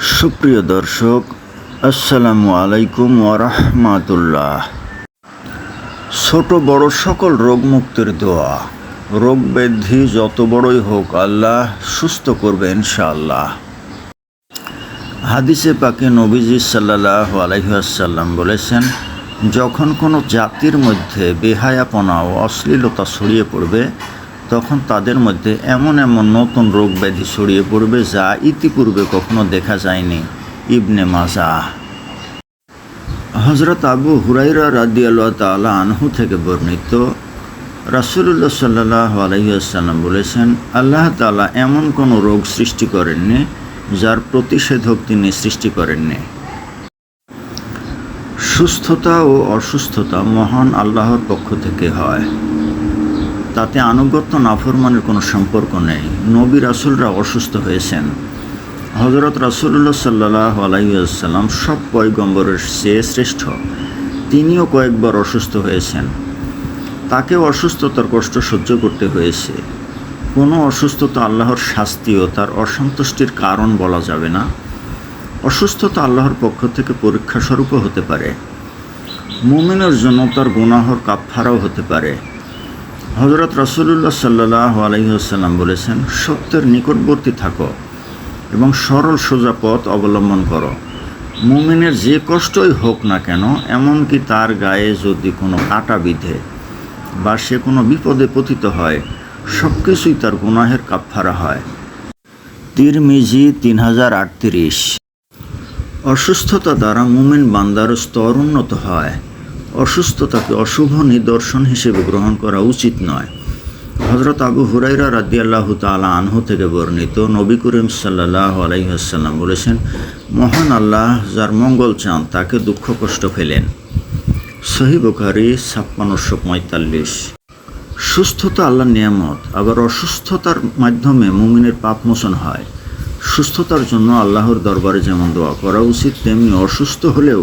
সুপ্রিয় দর্শক, আসসালামু আলাইকুম ওরহমাতুল্লাহ ছোট বড় সকল রোগ মুক্তির দোয়া। রোগ ব্যাধি যত বড়ই হোক, আল্লাহ সুস্থ করবে ইনশাআল্লাহ। হাদিসে পাকে নবীজি সাল্লাহ আলহিহাসাল্লাম বলেছেন, যখন কোনো জাতির মধ্যে বেহায়াপনা ও অশ্লীলতা ছড়িয়ে পড়বে তখন তাদের মধ্যে এমন এমন নতুন রোগ ব্যাধি ছড়িয়ে পড়বে যা ইতিপূর্বে কখনো দেখা যায়নি। ইবনে মাজা। হজরত আবু হুরাইরা রাদি আল্লাহ তালা আনহু থেকে বর্ণিত রাসুলুল্লাহ সাল্লাহ আলহিহাসাল্লাম বলেছেন, আল্লাহ তালা এমন কোনো রোগ সৃষ্টি করেননি যার প্রতিষেধক তিনি সৃষ্টি করেননি। সুস্থতা ও অসুস্থতা মহান আল্লাহর পক্ষ থেকে হয়। তাতে আনুগত্য নাফরমানের কোনো সম্পর্ক নেই। নবী রাসুলরা অসুস্থ হয়েছেন। হজরত রাসুল্লাহ সাল্লাহ আলাইসাল্লাম সব পয়গম্বরের চেয়ে শ্রেষ্ঠ। তিনিও কয়েকবার অসুস্থ হয়েছেন। তাকে অসুস্থতার কষ্ট সহ্য করতে হয়েছে। কোনো অসুস্থতা আল্লাহর শাস্তি ও তার অসন্তুষ্টির কারণ বলা যাবে না। অসুস্থতা আল্লাহর পক্ষ থেকে পরীক্ষা স্বরূপও হতে পারে। মুমিনের জন্য তার গুনাহর কাপফারাও হতে পারে। হজরত রাসুল্লাহ সাল্লাহ আলহিহাসাল্লাম বলেছেন, সত্যের নিকটবর্তী থাকো এবং সরল সোজা পথ অবলম্বন করো। মুমিনের যে কষ্টই হোক না কেন, এমনকি তার গায়ে যদি কোনো কাটা বিধে বা সে কোনো বিপদে পতিত হয় সব কিছুই তার গুনাহের কাপফারা হয়। তিরমিজি তিন হাজার আটত্রিশ। অসুস্থতা দ্বারা মুমিন বান্দার স্তর উন্নত হয়। অসুস্থতাকে অশুভ নিদর্শন হিসেবে গ্রহণ করা উচিত নয়। হজরত আবু হুরাইরা রাদিয়াল্লাহু তালা আনহু থেকে বর্ণিত নবী করিম সাল্লাহ আলাইহাসাল্লাম বলেছেন, মহান আল্লাহ যার মঙ্গল চান, তাকে দুঃখ কষ্ট ফেলেন। সহি বুখারি ছাপ্পান্নশো পঁয়তাল্লিশ। সুস্থতা আল্লাহর নিয়ামত, আবার অসুস্থতার মাধ্যমে মুমিনের পাপ মোচন হয়। সুস্থতার জন্য আল্লাহর দরবারে যেমন দোয়া করা উচিত, তেমনি অসুস্থ হলেও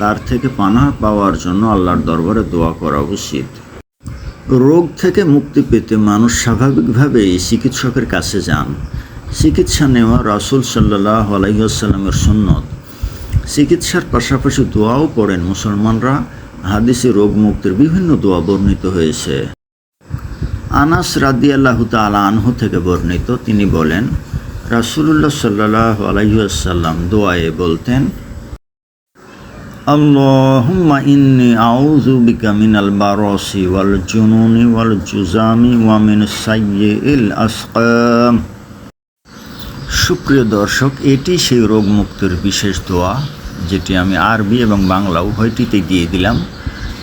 তার থেকে পানা পাওয়ার জন্য আল্লাহর দরবারে দোয়া করা উচিত। রোগ থেকে মুক্তি পেতে মানুষ স্বাভাবিকভাবেই চিকিৎসকের কাছে যান। চিকিৎসা নেওয়া রাসুল সাল্লাহ আলাইসাল্লামের সুন্নত। চিকিৎসার পাশাপাশি দোয়াও করেন মুসলমানরা। হাদিসে রোগ মুক্তির বিভিন্ন দোয়া বর্ণিত হয়েছে। আনাস রাদি আল্লাহ তালা আনহু থেকে বর্ণিত, তিনি বলেন, রাসুলুল্লাহ সাল্লাহ আলাইসাল্লাম দোয়ায়ে বলতেন বিকা মিনাল বারাসি ওয়াল জুনুনি ওয়াল জুজামি ওয়া মিন সাইয়্যিল আসকাম সুপ্রিয় দর্শক, এটি সেই রোগ মুক্তির বিশেষ দোয়া, যেটি আমি আরবি এবং বাংলা উভয়টিতে দিয়ে দিলাম।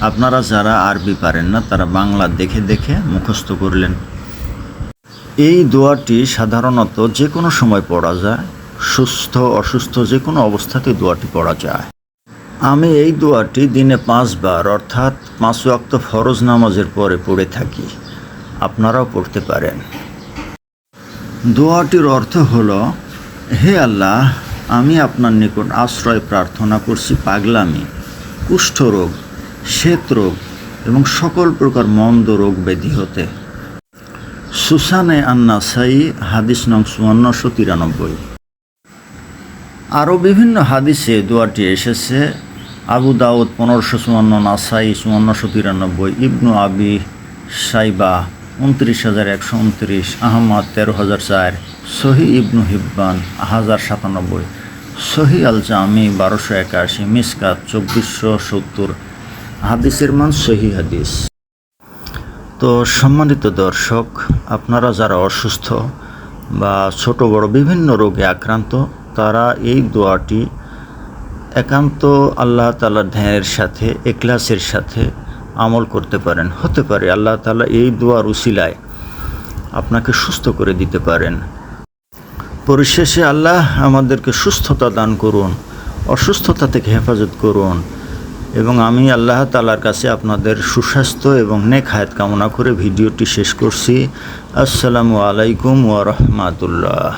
আপনারা যারা আরবি পারেন না, তারা বাংলা দেখে দেখে মুখস্থ করলেন। এই দোয়াটি সাধারণত যে কোনো সময় পড়া যায়, সুস্থ, অসুস্থ যে কোনো অবস্থাতে দোয়াটি পড়া যায়। আমি এই দোয়াটি দিনে পাঁচবার, অর্থাৎ পাঁচ ওয়াক্ত ফরজ নামাজের পরে পড়ে থাকি। আপনারাও পড়তে পারেন। দোয়াটির অর্থ হল, হে আল্লাহ, আমি আপনার নিকট আশ্রয় প্রার্থনা করছি পাগলামি, কুষ্ঠরোগ শ্বেত রোগ এবং সকল প্রকার মন্দ রোগ ব্যাধি হতে। সুসানে আন্না সাই হাদিস নং চুয়ান্নশো তিরানব্বই। আরও বিভিন্ন হাদিসে দোয়াটি এসেছে আবু দাউদ পনেরোশো চুয়ান্ন, নাসাই চুয়ান্নশো তিরানব্বই, ইবনু আবি সাইবা উনত্রিশ হাজার একশো উনত্রিশ, আহমদ তেরো হাজার চার, সহি ইবনু হিব্বান হাজার সাতানব্বই, সহি আল জামি বারোশো একাশি, মিসকাত চব্বিশশো সত্তর। হাদিসের মান সহি হাদিস। তো সম্মানিত দর্শক, আপনারা যারা অসুস্থ বা ছোট বড় বিভিন্ন রোগে আক্রান্ত, তারা এই দোয়াটি একান্ত আল্লাহ তালার ধ্যানের সাথে এক্লাসের সাথে আমল করতে পারেন। হতে পারে আল্লাহ তালা এই দোয়ার উসিলায় আপনাকে সুস্থ করে দিতে পারেন। পরিশেষে আল্লাহ আমাদেরকে সুস্থতা দান করুন, অসুস্থতা থেকে হেফাজত করুন এবং আমি আল্লাহ তালার কাছে আপনাদের সুস্বাস্থ্য এবং নেক হায়াত কামনা করে ভিডিওটি শেষ করছি। আসসালামু আলাইকুম ওয়া রাহমাতুল্লাহ।